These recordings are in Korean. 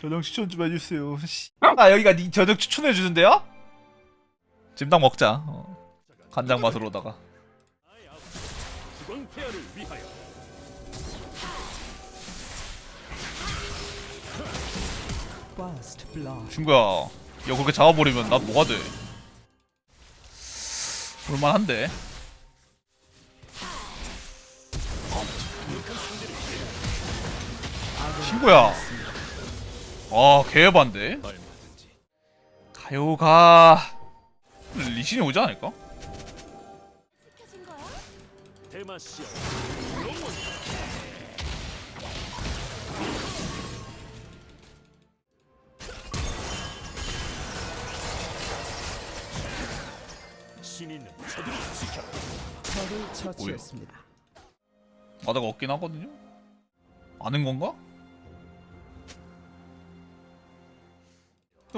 저녁 추천 좀 해주세요. 씨. 아 여기가 니 저녁 추천해 주는데요? 찜닭 먹자. 어. 간장 맛으로다가. 친구야, 야 그렇게 잡아버리면 난 뭐가 돼? 볼만한데? 친구야, 아 개반데? 가요가 리신이 오지 않을까? 적을 처치했습니다. 마다가 없긴 하거든요. 아는 건가?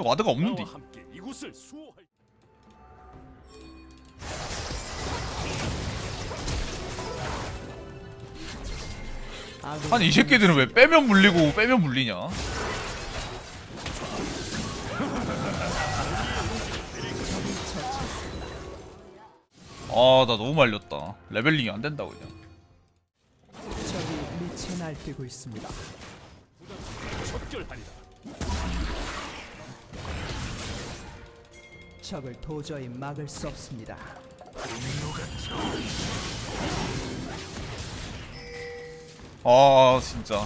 와드가 없는데. 함께 이곳을 수호할 아니 이 새끼들은 왜 빼면 물리고 빼면 물리냐? 아 나 너무 말렸다. 레벨링이 안 된다 그냥. 적이 미쳐 날뛰고 있습니다. 척결하리라 적을 도저히 막을 수 없습니다. 아 진짜.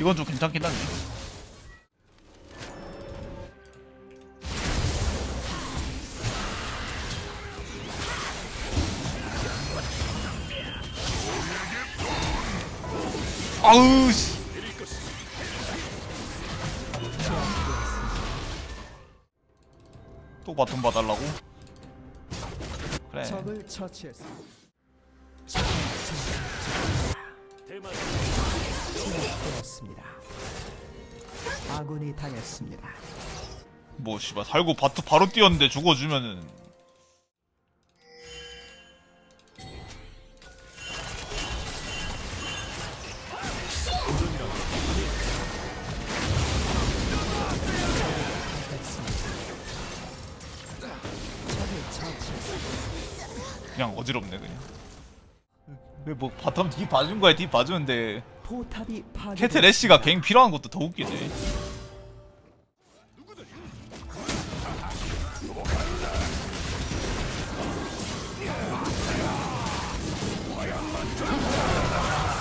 이건 좀 괜찮긴 한데. 아우 씨. 또 바톤 봐달라고? 그래. 적을 처치했습 니다. 대마시아 되었습니다. 아군이 당했습니다. 뭐 씨발 살고 바트 바로 뛰었는데 죽어주면은. 그냥 어지럽네 그냥. 왜 뭐 바텀 뒤 봐준 거야 뒤 봐주는데 포탑이 파괴. 캐트 래시가 갱 필요한 것도 더 웃기네.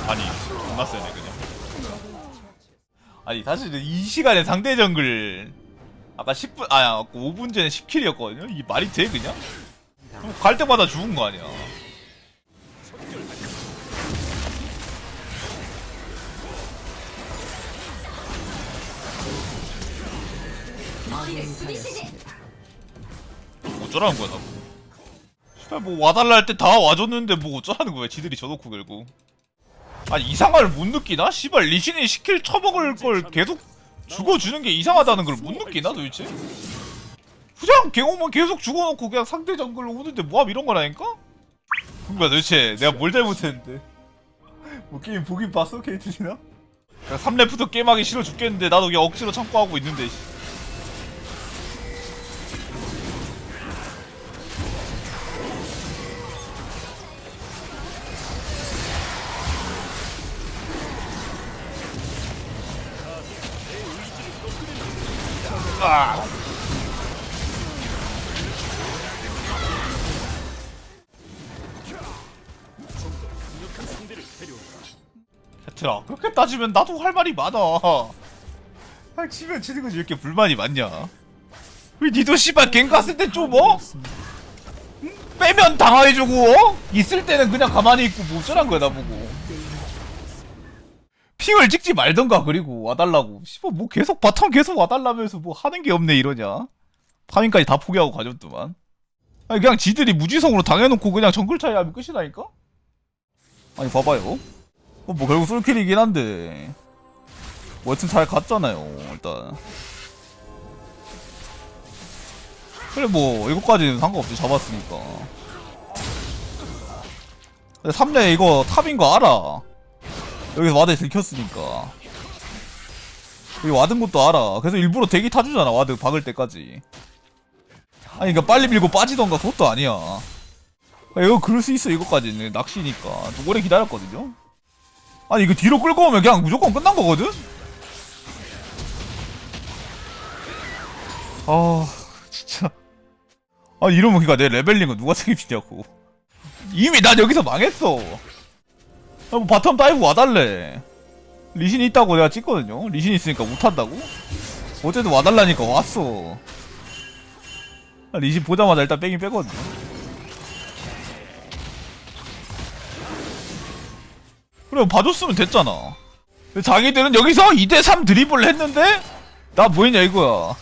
아니 존나 세네 그냥. 아니 사실은 이 시간에 상대 정글 아까 10분 아야 5분 전에 10킬이었거든요. 이 말이 돼 그냥? 갈 때마다 죽은 거 아니야. 어쩌라는 거야 나보 씨발 뭐 와달라 할 때 다 와줬는데 뭐 어쩌라는 거야 지들이 져놓고 결국 아니 이상함을 못 느끼나? 씨발 리신이 스킬 처먹을 걸 계속 죽어주는 게 이상하다는 걸 못 느끼나 도대체? 그냥 개오면 계속 죽어놓고 그냥 상대 정글로 오는데 뭐함 이런 거라니까? 그니까 도대체 내가 뭘 잘못했는데 뭐 게임 보긴 봤어 케이틀리나? 3렙부터 게임하기 싫어 죽겠는데 나도 그냥 억지로 참고 하고 있는데 배트라 그렇게 따지면 나도 할 말이 많아 아 치면 치는 거지 왜 이렇게 불만이 많냐 왜 니도 씨발 갱 갔을 때 좀 어? 빼면 당황해주고 어? 있을 때는 그냥 가만히 있고 뭐 어쩌란 거야 나보고 핑을 찍지 말던가 그리고 와달라고. 씨발 뭐 계속 바텀 계속 와달라면서 뭐 하는 게 없네 이러냐. 파밍까지 다 포기하고 가졌더만. 아니 그냥 지들이 무지성으로 당해놓고 그냥 정글 차이 하면 끝이라니까? 아니 봐봐요. 어, 뭐 결국 솔킬이긴 한데. 뭐 여튼 잘 갔잖아요 일단. 그래 뭐 이거까지는 상관없이 잡았으니까. 근데 3렙 이거 탑인 거 알아 여기서 와드 들켰으니까. 여기 와든 것도 알아. 그래서 일부러 대기 타주잖아 와드 박을 때까지. 아니 그니까 빨리 밀고 빠지던가 그것도 아니야. 아, 이거 그럴 수 있어 이거까지는. 낚시니까. 좀 오래 기다렸거든요. 아니 이거 뒤로 끌고 오면 그냥 무조건 끝난 거거든? 아 진짜. 아니 이러면 그니까 내 레벨링은 누가 책임지냐고. 이미 난 여기서 망했어. 아, 뭐 바텀 다이브 와달래. 리신 있다고 내가 찍거든요. 리신 있으니까 못한다고? 어쨌든 와달라니까 왔어. 아, 리신 보자마자 일단 빼긴 빼거든 그래 봐줬으면 됐잖아. 근데 자기들은 여기서 2대3 드리블을 했는데? 나 뭐했냐 이거야.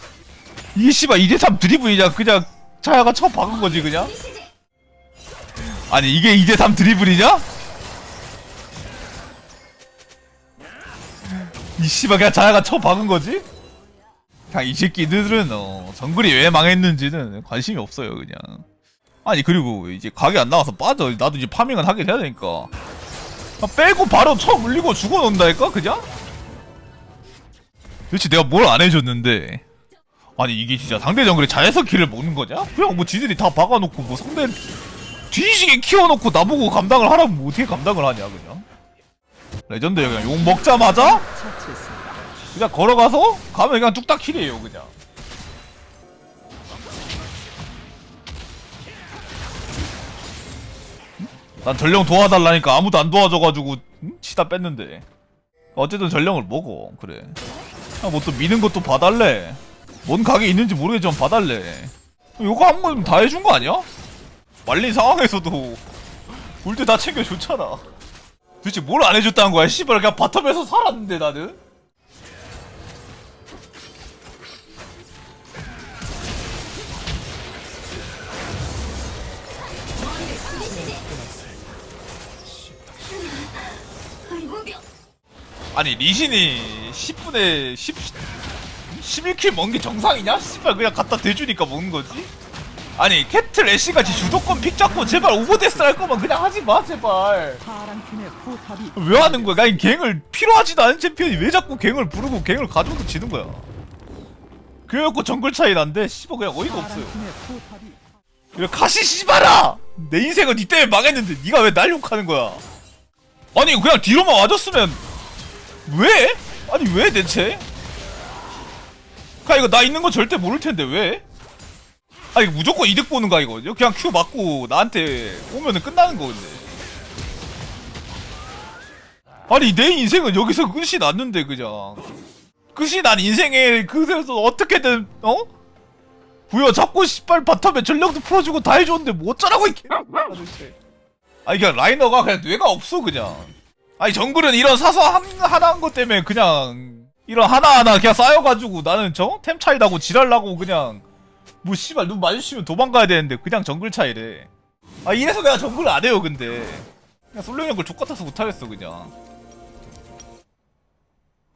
이게 씨발 2대3 드리블이냐 그냥 차야가 쳐 박은 거지 그냥? 아니 이게 2대3 드리블이냐? 이 씨발 그냥 자야가 쳐 박은 거지? 그냥 이 새끼들은 어 정글이 왜 망했는지는 관심이 없어요 그냥 아니 그리고 이제 가게 안 나와서 빠져 나도 이제 파밍은 하긴 해야 되니까 아, 빼고 바로 쳐 물리고 죽어놓는다니까 그냥? 도대체 내가 뭘 안 해줬는데 아니 이게 진짜 상대 정글이 자연석 킬을 먹는 거냐? 그냥 뭐 지들이 다 박아놓고 뭐 상대 뒤지게 키워놓고 나보고 감당을 하라면 뭐 어떻게 감당을 하냐 그냥 레전드 그냥 욕 먹자마자. 그냥 걸어가서 가면 그냥 뚝딱 킬이에요 그냥. 난 전령 도와달라니까 아무도 안 도와줘가지고 응? 치다 뺐는데. 어쨌든 전령을 먹어. 그래. 아, 뭐 또 미는 것도 봐달래. 뭔 각이 있는지 모르겠지만 봐달래. 요거 한 번 다 해준 거 아니야? 말린 상황에서도. 골드 다 챙겨줬잖아 도대체 뭘 안 해줬다는 거야 씨발 그냥 바텀에서 살았는데 나는 아니 리신이 10분에 10 11킬 먹는 게 정상이냐? 씨발 그냥 갖다 대주니까 먹는 거지? 아니 캐틀 애쉬같이 주도권 픽 잡고 제발 오버데스 할 거면 그냥 하지 마 제발 왜 하는 거야? 아니 갱을 필요하지도 않은 챔피언이 왜 자꾸 갱을 부르고 갱을 가져도 지는 거야 그래갖고 정글 차이 난데 씨발 그냥 어이가 없어요 가시 씨발아! 내 인생은 니 때문에 망했는데 니가 왜 날 욕하는 거야? 아니 그냥 뒤로만 와줬으면 왜? 아니 왜 대체? 그냥 이거 나 있는 거 절대 모를 텐데 왜? 아 이거 무조건 이득 보는 거야 이거. 그냥 큐 맞고 나한테 오면은 끝나는 거 근데. 아니 내 인생은 여기서 끝이 났는데 그냥. 끝이 난 인생에 그래서 어떻게든 어? 부여 잡고 씨발 바텀에 전력도 풀어주고 다 해줬는데 뭐 어쩌라고 이게. 아니 그냥 라이너가 그냥 뇌가 없어 그냥. 아니 정글은 이런 사소한 하나한 것 때문에 그냥 이런 하나하나 그냥 쌓여가지고 나는 저? 템 차이 나고 지랄나고 그냥 뭐 씨발 눈 마주치면 도망가야 되는데 그냥 정글 차이래. 아 이래서 내가 정글을 안 해요 근데. 그냥 솔로 형글 족같아서 못하겠어 그냥.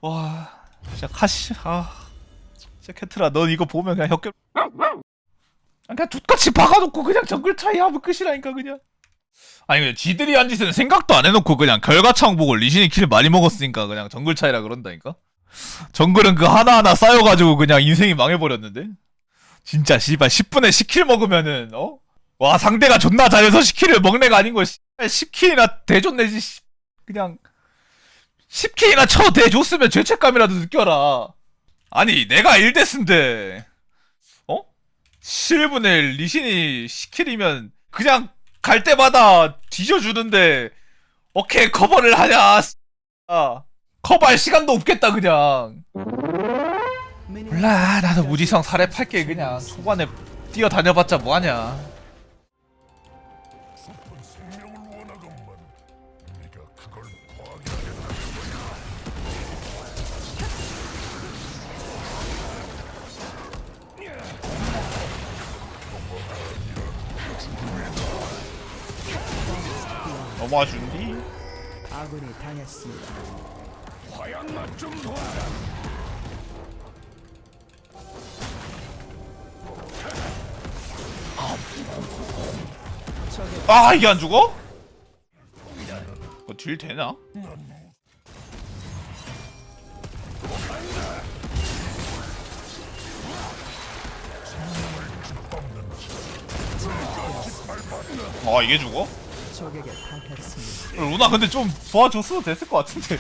와 진짜 카시 아. 진짜 캐트라 넌 이거 보면 그냥 혁결. 그냥 툭같이 박아놓고 그냥 정글 차이 하면 끝이라니까 그냥. 아니 그냥 지들이 한 짓은 생각도 안 해놓고 그냥 결과창 보고 리신이 킬 많이 먹었으니까 그냥 정글 차이라 그런다니까? 정글은 그 하나하나 쌓여가지고 그냥 인생이 망해버렸는데 진짜 씨발 10분에 10킬 먹으면은 어? 와 상대가 존나 잘해서 10킬을 먹는 애가 아닌 거 10킬이나 대줬네지 씨. 그냥 10킬이나 쳐 대줬으면 죄책감이라도 느껴라 아니 내가 1데스인데 어? 7분의 리신이 10킬이면 그냥 갈 때마다 뒤져주는데 오케이 커버를 하냐 아 커버할 시간도 없겠다 그냥 몰라 나도 무지성 살해 팔게 그냥 초반에 뛰어다녀봤자 뭐하냐 넘어준디 아군이 당했습니다. 화양 맛좀 도와라. 아 이게 안 죽어? 이거 딜 되나? 아 이게 죽어? 루나 근데 좀 도와줬어도 됐을 것 같은데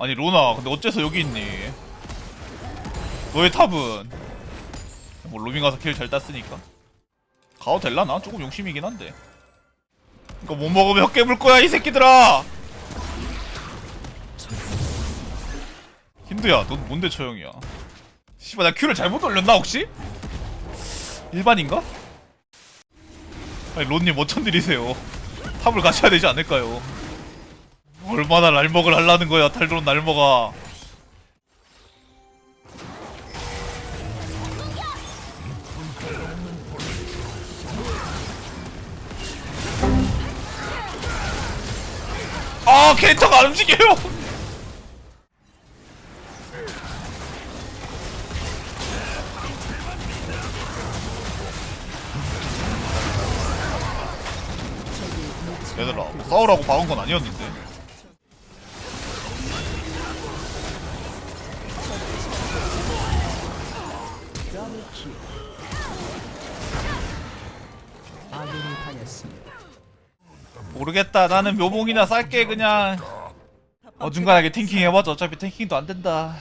아니 로나 근데 어째서 여기 있니 너의 탑은 뭐 로밍 가서 킬 잘 땄으니까 가도 될라나? 조금 용심이긴 한데 이거 못 먹으면 혀 깨물 거야 이 새끼들아 힌두야 넌 뭔데 처형이야 씨발 나 큐를 잘못 돌렸나 혹시? 일반인가? 아니 론님 어쩐 일이세요 탑을 갖춰야 되지 않을까요? 얼마나 날먹을 하려는 거야 탈드론 날먹아 아 캐릭터가 안 움직여요. 얘들아 뭐 싸우라고 박은 건 아니었는데 킬. 아군이 당했습니다. 모르겠다 나는 묘봉이나 쌀게 그냥 어중간하게 탱킹 해봤자 어차피 탱킹도 안 된다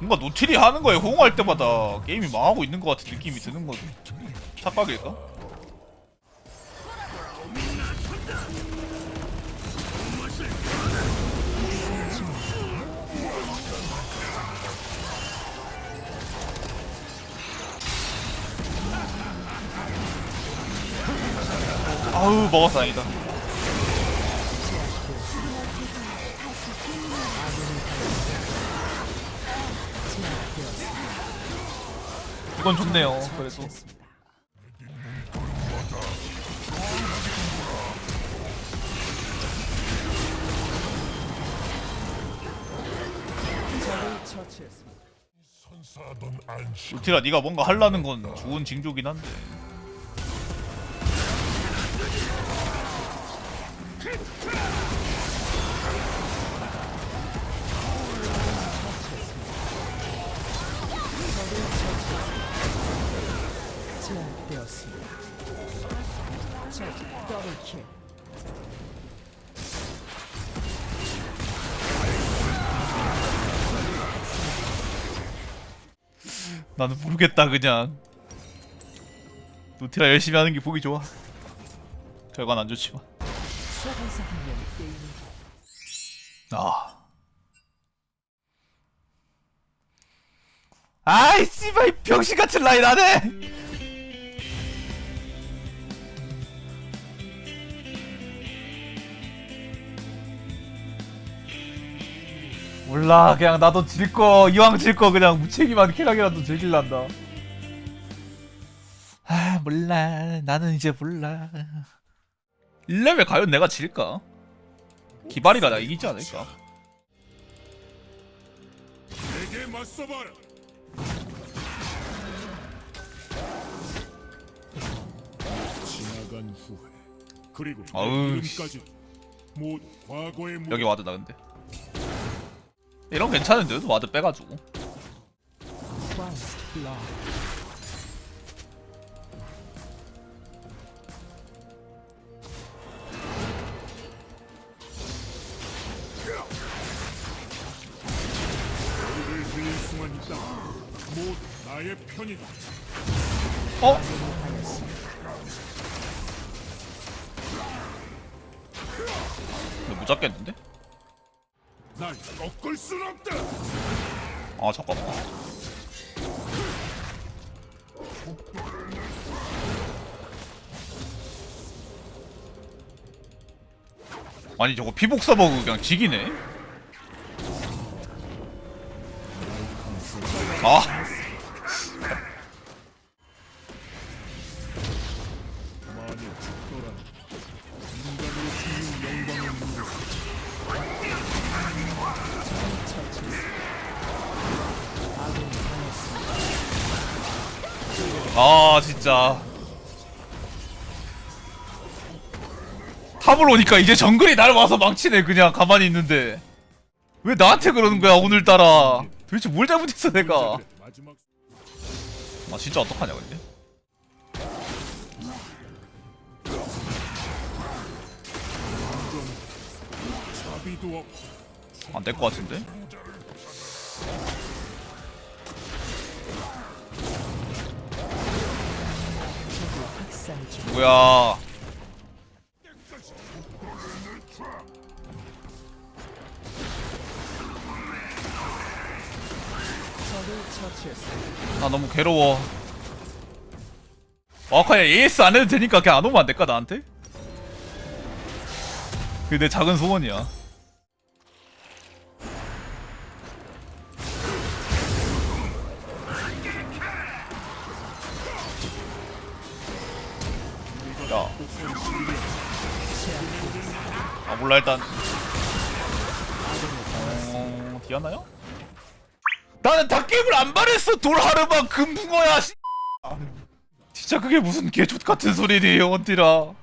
뭔가 노틸이 하는 거에 호응할 때마다 게임이 망하고 있는 것 같은 느낌이 드는 거지 착각일까? 아우 먹었어 아니다 건 좋네요 그래도. 울티라 네가 뭔가 하려는 건 좋은 징조긴 한데 제압되었습니다. 적 더블 킬. 나는 모르겠다 그냥. 루티라 열심히 하는 게 보기 좋아. 결과는 안 좋지만. 아. 아이 씨발 이 병신같은 라인 안해 몰라 그냥 나도 질 거 이왕 질 거 그냥 무책임한 쾌락이라도 즐길란다 아 몰라 나는 이제 몰라 1레벨 가면 내가 질까? 기발이가 나 이기지 않을까? 내게 맞서봐라. 지나간 후회 그리고 내 아우, 씨. 이름까지 모두 과거의 무 여기 와드다 근데 이런 괜찮은데 와드 빼가지고 어? 무작겠는데? 날 꺾을 순 없다. 아 잠깐만. 아니 저거 피복 서버그 그냥 지기네? 아 아 진짜. 탑을 오니까 이제 정글이 날 와서 망치네 그냥 가만히 있는데. 왜 나한테 그러는 거야 오늘따라. 도대체 뭘 잘못했어 내가? 아 진짜 어떡하냐 근데? 자비도 없. 안될것 같은데 뭐야. 아 너무 괴로워 아 그냥 AS 안 해도 되니까 그냥 안 오면 안 될까 나한테? 그게 내 작은 소원이야 야. 몰라 일단 어... 디아나요? 나는 다 게임을 안 바랬어 돌하르마 금붕어야 씨. 아, 진짜 그게 무슨 개족 같은 소리니 원띠라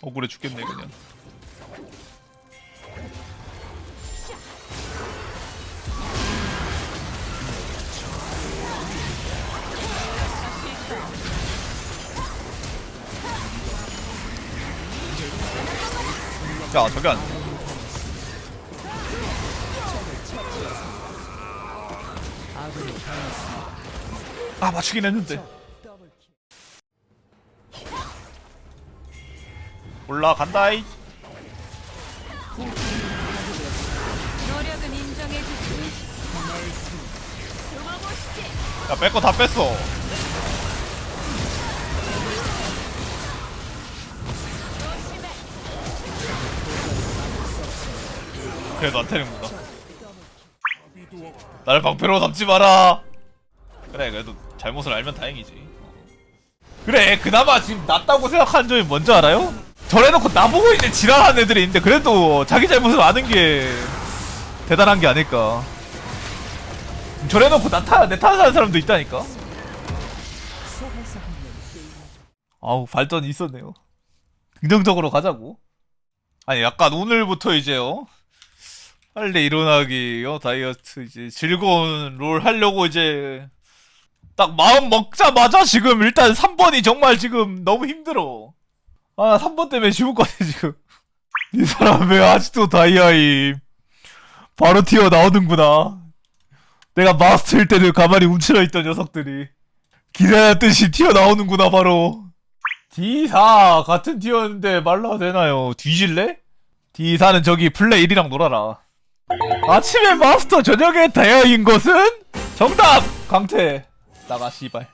억울해 죽겠네 그냥 야 저게 안. 아 맞추긴 했는데. 올라간다이 노력은 인정해주지. 야 뺄 거 다 뺐어 묻다 자비도 없. 나를 방패로 삼지 마라 그래 그래도 잘못을 알면 다행이지 그래 그나마 지금 낫다고 생각하는 점이 뭔지 알아요? 저래놓고 나보고 이제 지랄하는 애들이 있는데 그래도 자기 잘못을 아는 게 대단한 게 아닐까 저래놓고 나 타, 내 탓하는 사람도 있다니까 아우 발전이 있었네요. 긍정적으로 가자고. 아니 약간 오늘부터 이제요. 빨리 일어나기요 다이어트 이제 즐거운 롤 하려고 이제 딱 마음 먹자마자 지금 일단 3번이 정말 지금 너무 힘들어. 아 3번 때문에 죽을 것 같아 지금. 이 사람 왜 아직도 다이아임. 바로 튀어 나오는구나. 내가 마스터일 때는 가만히 움츠러 있던 녀석들이 기다렸듯이 튀어나오는구나 바로 D4 같은 티어인데 말라도 되나요? 뒤질래? D4는 저기 플레이 1이랑 놀아라 아침에 마스터 저녁에 다이아인 것은? 정답! 강태 나가 씨발